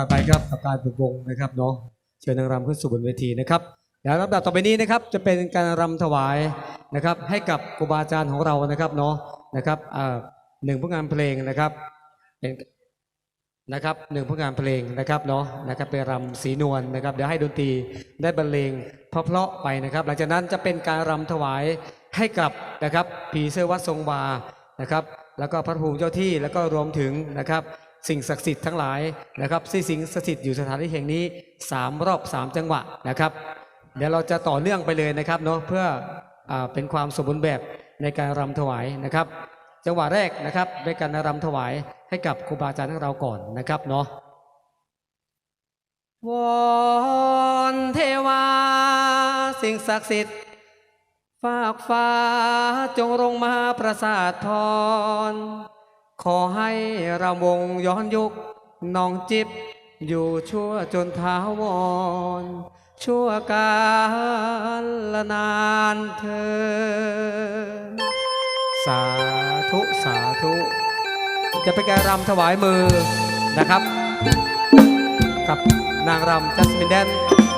ผมผ่านไปครับกับการฝึกวงนะครับเนาะเชิญนางรำขึ้นสู่บนเวทีนะครับแล้วลำดับต่อไปนี้นะครับจะเป็นการรำถวายนะครับ ให้กับครูบาอาจารย์ของเรานะครับเนาะนะครับหนึ่งผลงานเพลงนะครับเป็นนะครับหนึ่งผลงานเพลงนะครับเนาะนะครับเป็นรำสีนวลนะครับเดี๋ยวให้ดนตรีได้บรรเลงเพราะๆไปนะครับ หลังจากนั้นจะเป็นการรำถวายให้กับนะครับผีเสื้อวัดทรงวานะครับ แล้วก็พระภูมิเจ้าที่แล้วก็รวมถึงนะครับ สิ่งศักดิ์สิทธิ์ทั้งหลายนะครับที่สิงสถิตอยู่สถานที่แห่งนี้ 3 รอบ 3 จังหวะนะครับ เดี๋ยวเราจะต่อเนื่องไปเลยนะครับเนาะเพื่ออเป็นความสมบูรณ์แบบในการรำถวายนะครับ จังหวะแรกนะครับในการรำถวายให้กับครูบาอาจารย์ของเราก่อนนะครับเนาะวอนเทวา สิ่งศักดิ์สิทธิ์ฝากฟ้าจงลงมาประสาทพร ขอให้รำวงย้อนยุคน้องจิบอยู่ชั่วจนท้าวร ชั่วกาลนานเธอ สาธุสาธุ จะเป็นกรรำถวายมือนะครับ กับนางรำจัสมินแดน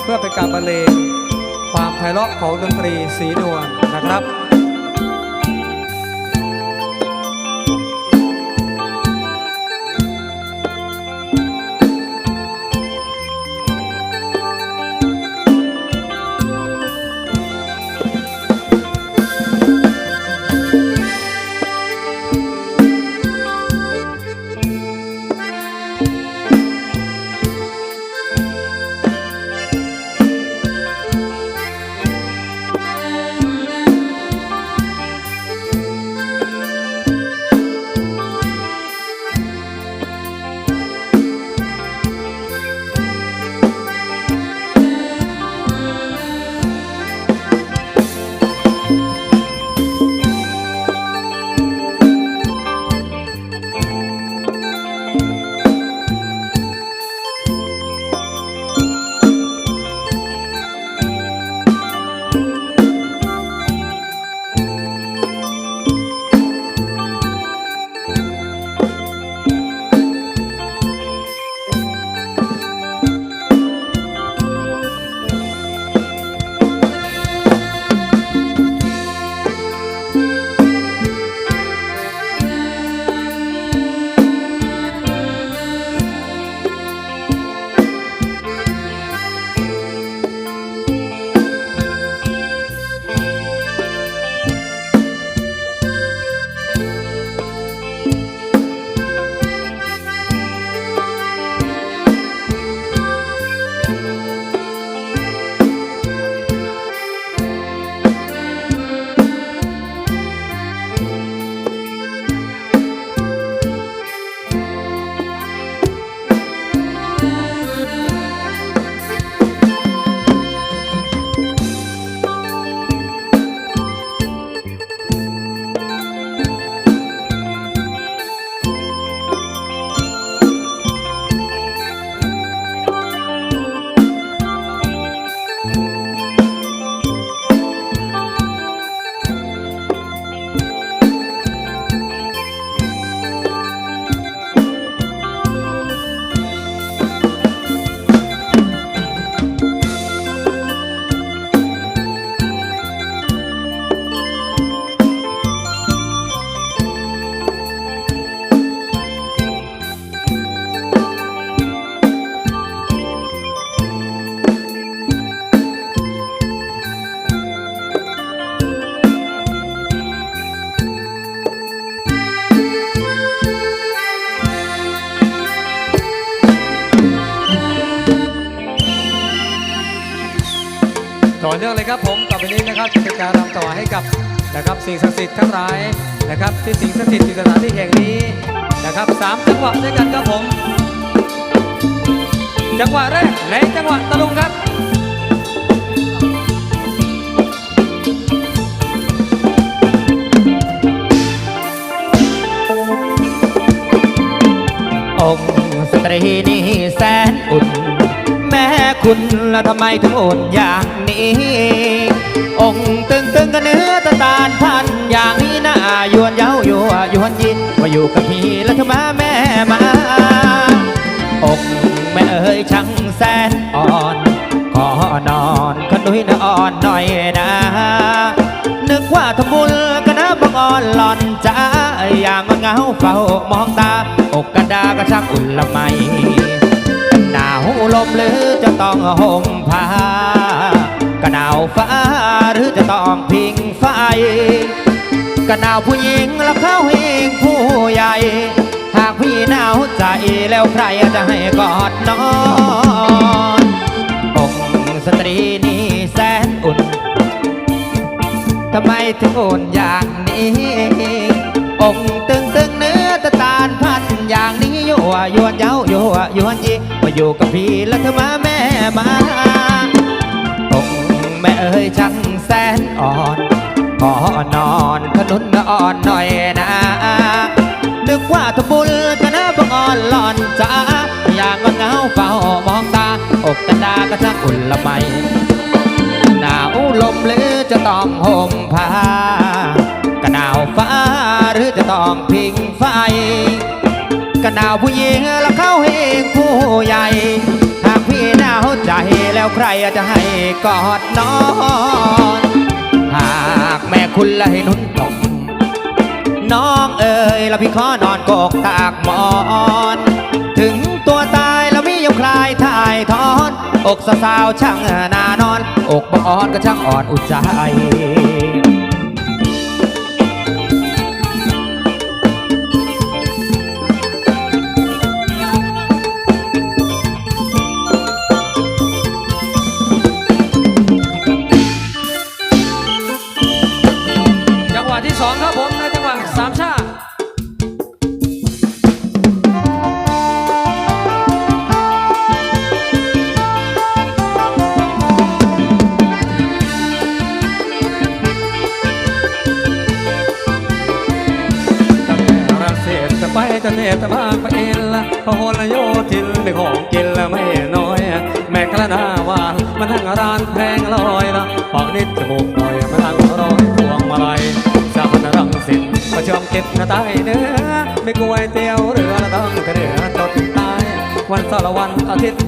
เพื่อเป็นการบรรเลงความไพเราะของดนตรีสีนวลนะครับ เนื่องเลยครับผมต่อไปนี้นะครับจะเป็นการรำถวายให้กับนะครับสิ่งศักดิ์สิทธิ์ทั้งหลายนะครับที่สิ่งศักดิ์สิทธิ์อยู่สถานที่แห่งนี้นะครับสามจังหวะด้วยกันครับผม จังหวะแรกในจังหวะตะลุงครับองค์สตรีนี่แสนอุ่น คุณแล้วทำไมถึงอุ่นอย่างนี้ องค์ตึงตึงกันเนื้อตะตาลพันอย่างนี้น่ายวนเย้ายัวยวนยินว่าอยู่กับพี่แล้วทำไมแม่มาองค์แม่เอ๋ยช่างแสนอ่อนขอนอนขนุยนะอ่อนหน่อยนะ นึกว่าทำบุญกันนะบังอ่อนหล่อนจ้าอย่างเงาเฝ้ามองตา อกกระดาก็ช่างอุ่นละไมหนาว ลมหรือจะต้องห่มผ้ากระหนาวฟ้าหรือจะต้องพิงไฟกระหนาวผู้หญิงแล้วเข้าเองผู้ใหญ่ หากพี่หนาวใจแล้วใครจะให้กอดนอนองสตรีนี่แสนอุ่นทำไมถึงอุ่นอย่างนี้ องตึงตึงเนื้อตะตาลพันอย่างนี้ยั่วยวนเย้ายั่วยวนยี อยู่กับพี่แล้วเธอมาแม่มาองแม่เอ๋ยช่างแสนอ่อนขอนอนขนุนอ่อนหน่อยนะนึกว่าทบุญกันนะบังอ่อนหล่อนจ้าอย่างเงาเฝ้ามองตาอกกระดาก็ช่างอุ่นละไมหนาวลมหรือจะต้องห่มผ้ากระหนาวฟ้าหรือจะต้องพิงไฟกระหนาวผู้หญิงล้วเข้าเองผู้ ใหญ่หากพี่หนาวใจแล้วใครจะให้กอดนอน หากแม่คุณละให้นุ่นตกน้องเอ๋ยแล้วพี่ขอนอนกกตากหมอน ถึงตัวตายแล้วมียมคลายถ่ายทอน อกสาวช่างนานอน อกบอ่อนก็ช่างอ่อนอุจใจ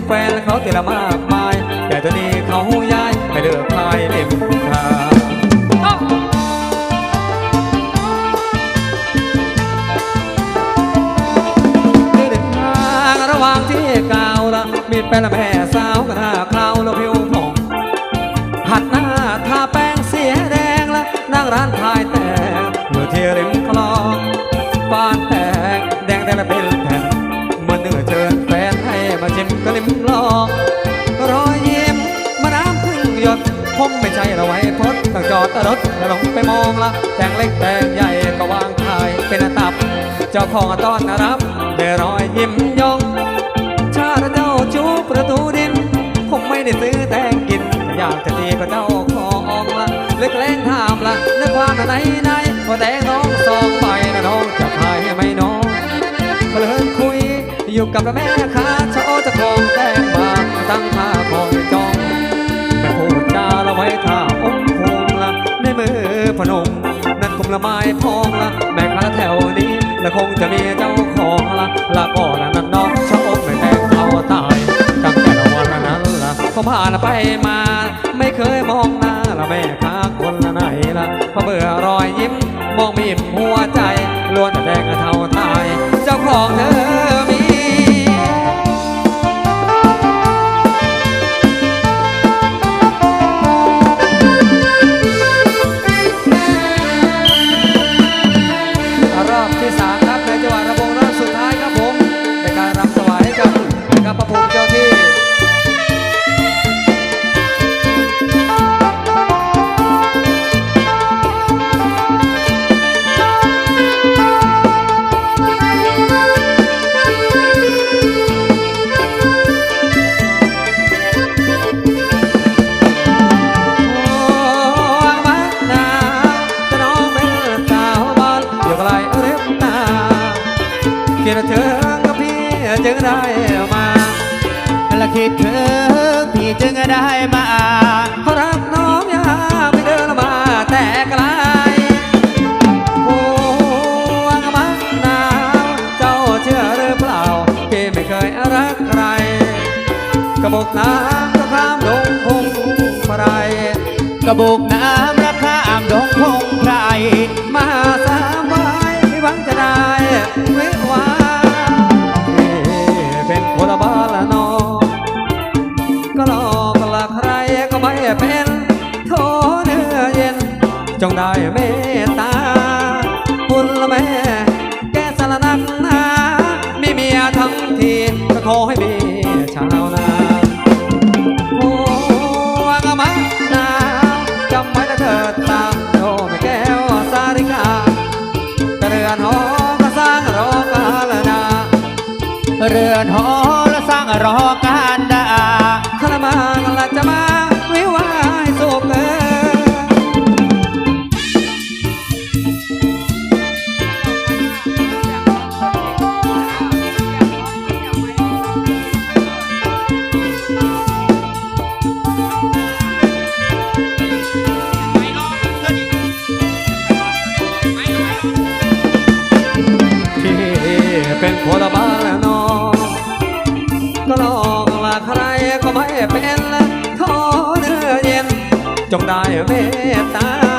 แฟนเขาตีละมากมาย แต่ตอนนี้เขาย้ายไปเลือกพายเล่มทางได้เดินทางระหว่างที่กาวละมีแฟนและแม่ อดรถแล้วลงไปมองละแตงเล็กแตงใหญ่ก็วางขายเป็นตับ เจ้าของต้อนรับได้รอยยิ้มยอง ชาติเจ้าจูบประตูดิน ผมไม่ได้ซื้อแตงกิน อยากจะตีก็เจ้าของละเล็กแรงถามละนึกว่าไหนไหนว่าแตงน้องสองใบนะน้องจะขายให้ไหมน้องเพลินคุยอยู่กับแม่ ไม้พองละแม่ค้าแถวนี้ละคงจะมีเจ้าของละละก่อนนั้นน้องชอบไม่แต่งเอาตายตั้งแต่วันนั้นละพอผ่านไปมา ไม่เคยมองหน้าละแม่ค้าคนละไหนละพอเบื่อรอยยิ้มมองมี ได้เมตตา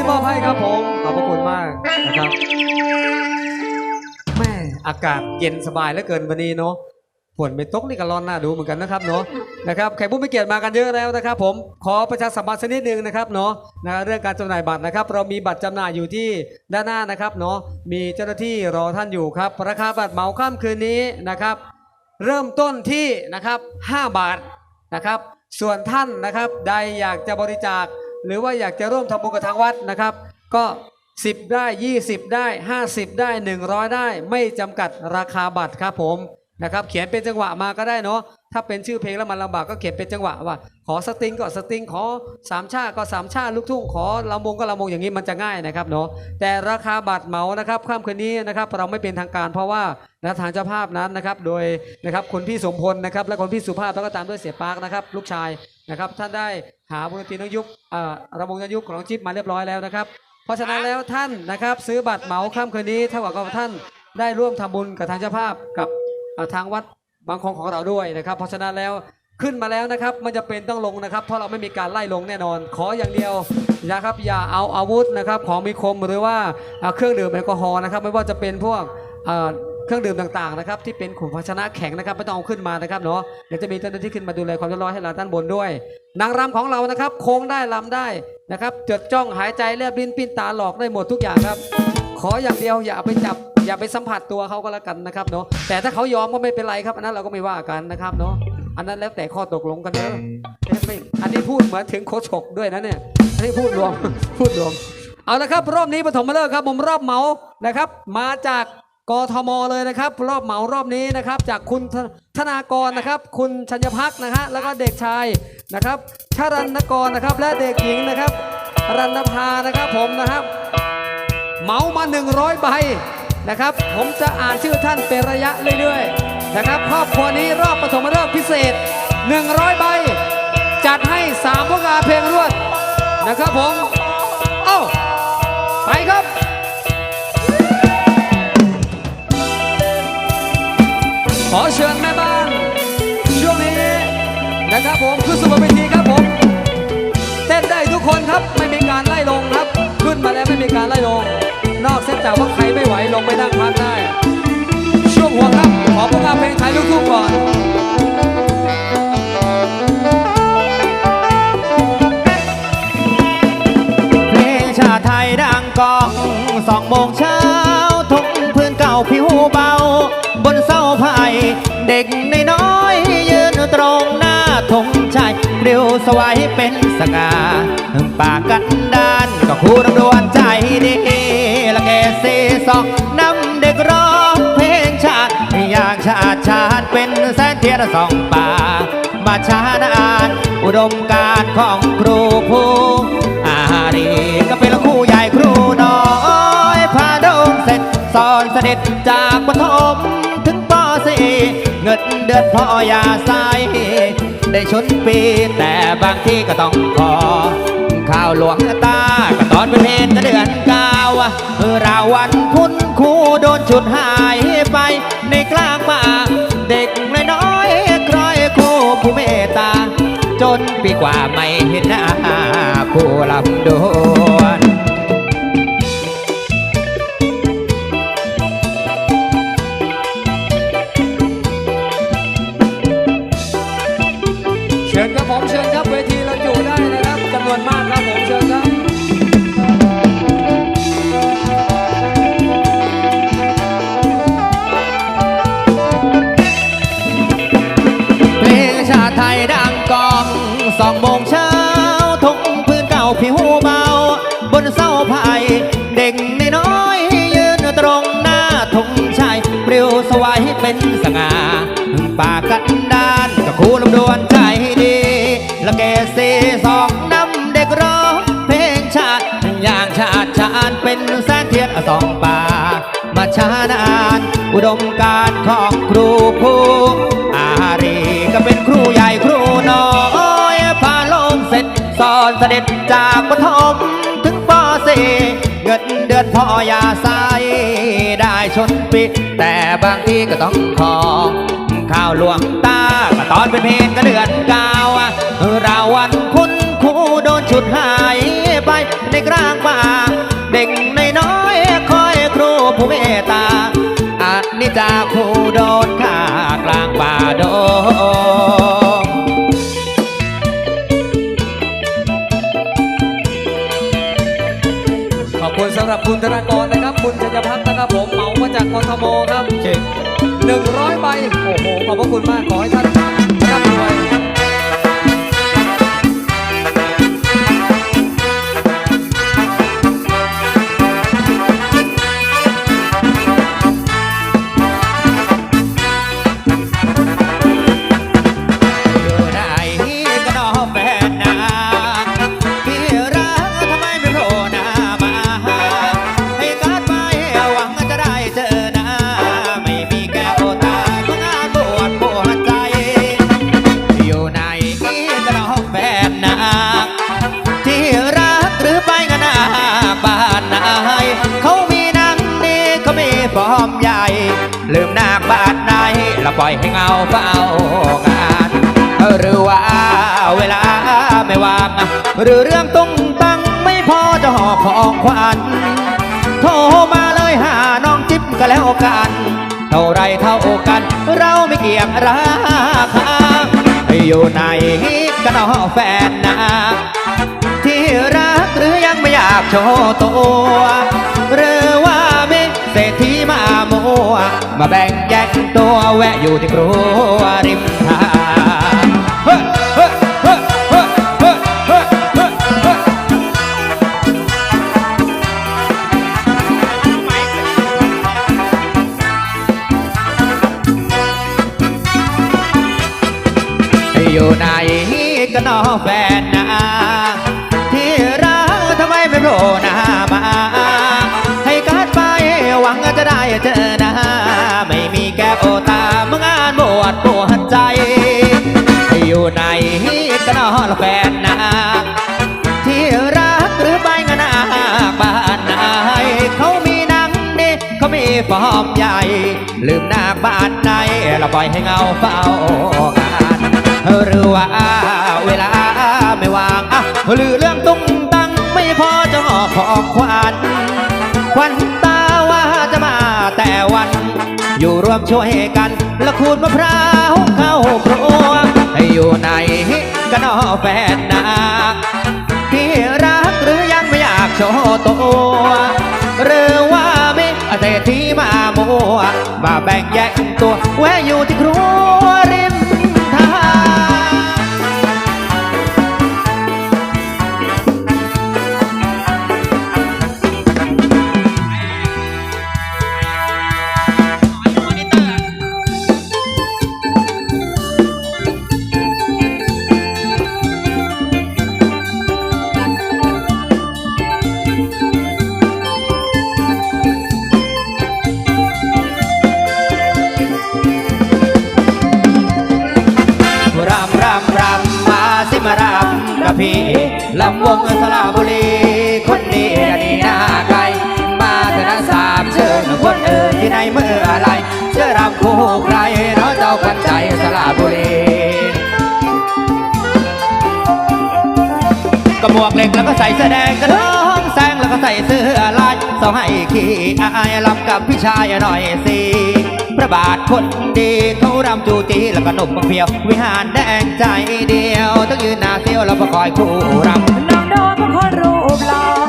ที่มอบให้ครับผม ขอบพระคุณมากนะครับแม่อากาศเย็นสบายเหลือเกินวันนี้เนาะฝนไม่ตกนี่ก็ร้อนหน้าดูเหมือนกันนะครับเนาะนะครับแขกผู้มีเกียรติมากันเยอะแล้วนะครับ ผมขอประชาสัมพันธ์สักนิดนึงนะครับเนาะนะเรื่องการจำหน่ายบัตรนะครับ เรามีบัตรจำหน่ายอยู่ที่ด้านหน้านะครับเนาะมีเจ้าหน้าที่รอท่านอยู่ครับราคาบัตรเหมาค่ำคืนนี้นะครับ เริ่มต้นที่นะครับ 5 บาทนะครับ ส่วนท่านนะครับใดอยากจะบริจาค หรือว่าอยากจะร่วมทำบุญกับทางวัดนะครับ ก็ 10 ได้ 20 ได้ 50 ได้ 100 ได้ ไม่จำกัดราคาบัตรครับผมนะครับเขียนเป็นจังหวะมาก็ได้เนาะถ้าเป็นชื่อเพลงแล้วมันลำบากก็เขียนเป็นจังหวะว่า ขอสตริงก็สตริงขอสามชาก็สามชาลูกทุ่งขอลำวงก็ลำวงอย่างนี้มันจะง่ายนะครับเนาะแต่ราคาบัตรเหมานะครับค่ำคืนนี้นะครับเราไม่เป็นทางการเพราะว่านะทางเจ้าภาพนั้นนะครับ โดยนะครับคนพี่สมพลนะครับและคนพี่สุภาพแล้วก็ตามด้วยเสียปาร์คนะครับลูกชาย นะครับท่านได้หาบุญตีนยุคระวงนยุคของน้องจิ๊บมาเรียบร้อยแล้วนะครับ เพราะฉะนั้นแล้วท่านนะครับซื้อบัตรเหมาค่ำคืนนี้เท่ากับว่าท่านได้ร่วมทำบุญกับทางเจ้าภาพกับทางวัดบางคงของเราด้วยนะครับ เพราะฉะนั้นแล้วขึ้นมาแล้วนะครับมันจะเป็นต้องลงนะครับ เพราะเราไม่มีการไล่ลงแน่นอน ขออย่างเดียวนะครับอย่าเอาอาวุธนะครับของมีคมหรือว่าเครื่องดื่มแอลกอฮอล์นะครับ ไม่ว่าจะเป็นพวก เครื่องดื่มต่างๆนะครับที่เป็นขุมภาชนะแข็งนะครับไม่ต้องเอาขึ้นมานะครับเนาะเดี๋ยวจะมีเจ้าหน้าที่ขึ้นมาดูแลความเรียบร้อยให้เราด้านบนด้วย นางรำของเรานะครับโค้งได้ลำได้นะครับจดจ้องหายใจแลบลิ้นปิ้นตาหลอกได้หมดทุกอย่างครับ ขออย่างเดียวอย่าไปจับอย่าไปสัมผัสตัวเขาก็แล้วกันนะครับเนาะแต่ถ้าเขายอมก็ไม่เป็นไรครับอันนั้นเราก็ไม่ว่ากันนะครับเนาะอันนั้นแล้วแต่ข้อตกลงกันเนอะไม่อันนี้พูดเหมือนถึงโคชกด้วยนะเนี่ยอันนี้พูดรวมพูดรวมเอาละครับรอบนี้ปฐมฤกษ์ครับผมรอบเหมานะครับ มาจาก กทมเลยนะครับ รอบเหมารอบนี้นะครับ จากคุณธนากรนะครับ คุณชัญพักนะฮะแล้วก็เด็กชายนะครับชรันกรนะครับ และเด็กหญิงนะครับ รันภานะครับผมนะครับ เหมามา 100 ใบนะครับ ผมจะอ่านชื่อท่านเป็นระยะเรื่อยๆนะครับครอบครัวนี้รอบปฐมฤกษ์พิเศษ 100 ใบ จัดให้3พวกาเพลงรวดนะครับผม เอ้าไปครับ ขอเชิญแม่บ้าน ช่วงนี้นะครับผมขึ้นสู่บนเวทีครับผม เต้นได้ทุกคนครับไม่มีการไล่ลงครับ ขึ้นมาแล้วไม่มีการไล่ลง นอกเส้นจากว่าใครไม่ไหวลงไปนั่งพักได้ ช่วงหัวครับ ขอพวกเราเพลงไทยลูกทุ่งก่อนเพลงชาไทยดังกองสองโมงเช้า เด็กในน้อยยืนตรงหน้าธงชัยเรียวสวายเป็นสง่าปากกันดานก็คู่รำดวนใจดีละเกสีสองนำเด็กร้องเพลงชาติอยากชาติชาติเป็นแสนเทียนสองป่ามาชานานอุดมการณ์ของครูผู้อารีก็เป็นครูใหญ่ครูน้อยพาดงเสร็จสอนเสด็จจากปฐมถึง เงินเดือนพ่อยาใสได้ชนปีแต่บางที่ก็ต้องขอ ข้าวหลวงตาก็ตอนเป็นเพนก็เดือนเก้าวเออราวันพุนครูโดนฉุดหายไป ในกลางป่าเด็กน้อยๆครอยครูผู้เมตตา จนปีกว่าไม่เห็นหน้าครูลำดวน มการของครูผู้อารีก็เป็นครูใหญ่ครูน้อยพาลงเสร็จสอนเสด็จจากปฐมถึงปสี่เงินเดือนพ่อยาใสได้ชนปีแต่บางทีก็ต้องขอข้าวหลวงตาก็ตอนเป็นเพลงก็เดือนเก้าวราวันคุณครูโดนฉุดหายไปในกลางป่าเด็กในน้อยคอยครูผู้เมตตา จาครูโดนฆ่ากลางป่าดงขอบคุณสำหรับคุณธนากรนะครับ คุณชัยพัฒน์นะครับผมเหมามาจากกทมครับเช็คหนึ่งร้อยใบโอ้โหขอบพระคุณมากขอให้ท่าน ก็แล้วกัน เท่าไรเท่ากัน เราไม่เกี่ยงราคาอยู่ไหนกันเอาแฟนนะที่รักหรือยังไม่อยากโชว์ตัวหรือว่าไม่เศรษฐีมาโมมาแบ่งแยกตัวแวะอยู่ที่ครัวริมทาง กันน้องแฟนนะที่รักทำไมไม่โผล่หน้ามา ให้การไปหวังจะได้เจอหน้าไม่มีแก้วตาเมื่องานบวชปวดใจ อยู่ไหนกันน้องแฟนนะที่รักหรือไปงานาบ้านนายเขามีนางนี่เขามีฟอร์มใหญ่ ลืมนาบ้านไหนเราปล่อยให้เงาเฝ้างานหรือว่า ไม่วางอะหรือเรื่องตุ้งตังไม่พอจะห่อของขวัญขวัญตาว่าจะมาแต่วัน อยู่รวมช่วยกันละคูดมะพร้าวเข้าครัวให้อยู่ไหนกันอแฟนนาที่รักหรือยังไม่อยากโชว์ตัวหรือว่าไมีเศรษฐีมามัวมาแบ่งแยกตัวแวะอยู่ที่ครัว ก็ใส่เสื้อแดงกระท้องแซงแล้วก็ใส่เสื้อลายสองให้ขี้อายลำกับพี่ชายหน่อยสิพระบาทคนดีเขารำจูจีแล้วก็หนุ่มบางเพียว วิหารแดงใจเดียว ต้องยืนหน้าเซียวแล้วก็คอยคู่รำน้องโดนเป็นคนรูปหล่อ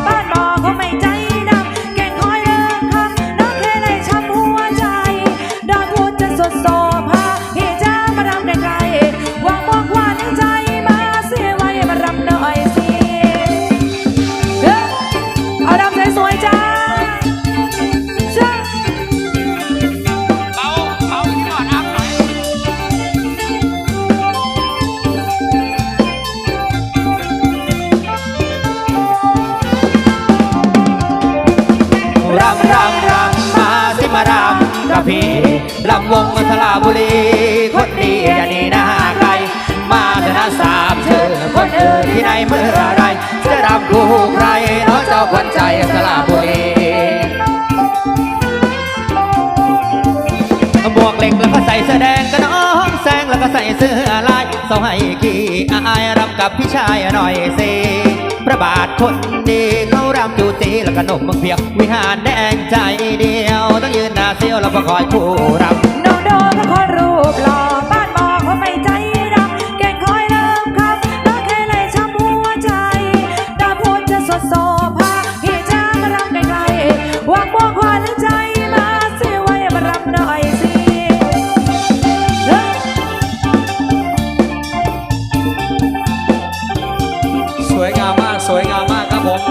วงสระบุรี คนดีอย่าหนีหน้าไกลมาเถอะนะสามเชิญคนเอ่ยที่ไหนเมื่อไร จะรำคู่ใครเนาะเจ้าขวัญใจสระบุรีหมวกเหล็กแล้วก็ใส่เสื้อแดงกระน้องแซงแล้วก็ใส่เสื้อลายสองให้ขี้อายรำกับพี่ชายหน่อยสิพระบาทคนดีเขารำจูจีแล้วก็นุ่มเมืองเพียงวิหารแดงใจเดียว ต้องยืนหน้าเซียวแล้วก็คอยคู่รำ วยงามมากครับผม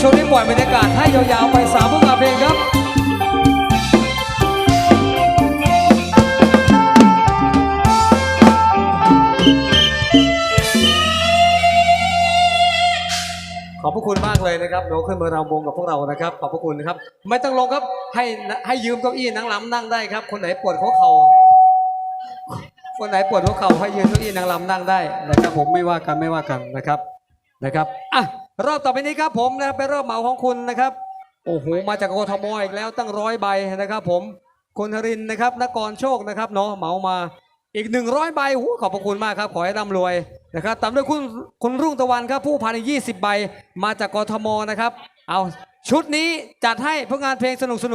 ช่วงนี้ปล่อยบรรยากาศให้ยาวๆไปสามพวกเพลงครับขอบพระคุณมากเลยนะครับโน้ขึ้นมารำวงกับพวกเรานะครับ ขอบพระคุณนะครับ ไม่ต้องลงครับ ให้ให้ยืมเก้าอี้นั่งล้ำนั่งได้ครับ คนไหนปวดหัวเข่าคนไหนปวดหัวเข่าให้ยืนเก้าอี้นางรำนั่งได้นะครับผมไม่ว่ากันไม่ว่ากันนะครับนะครับอะ รอบต่อไปนี้ครับผมนะครับเป็นรอบเหมาของคุณนะครับ โอ้โหมาจากกทมอีกแล้วตั้งร้อยใบนะครับ ผมคุณธรินนะครับนกรโชคนะครับเนาะเหมามาอีก 100 ใบโอ้โหขอบพระคุณมากครับ ขอให้ร่ำรวยนะครับตามด้วยคุณคุณรุ่งตะวันครับผู้พันอีก20ใบมาจากกทมนะครับ เอาชุดนี้จัดให้เพื่องานเพลงสนุกสนุก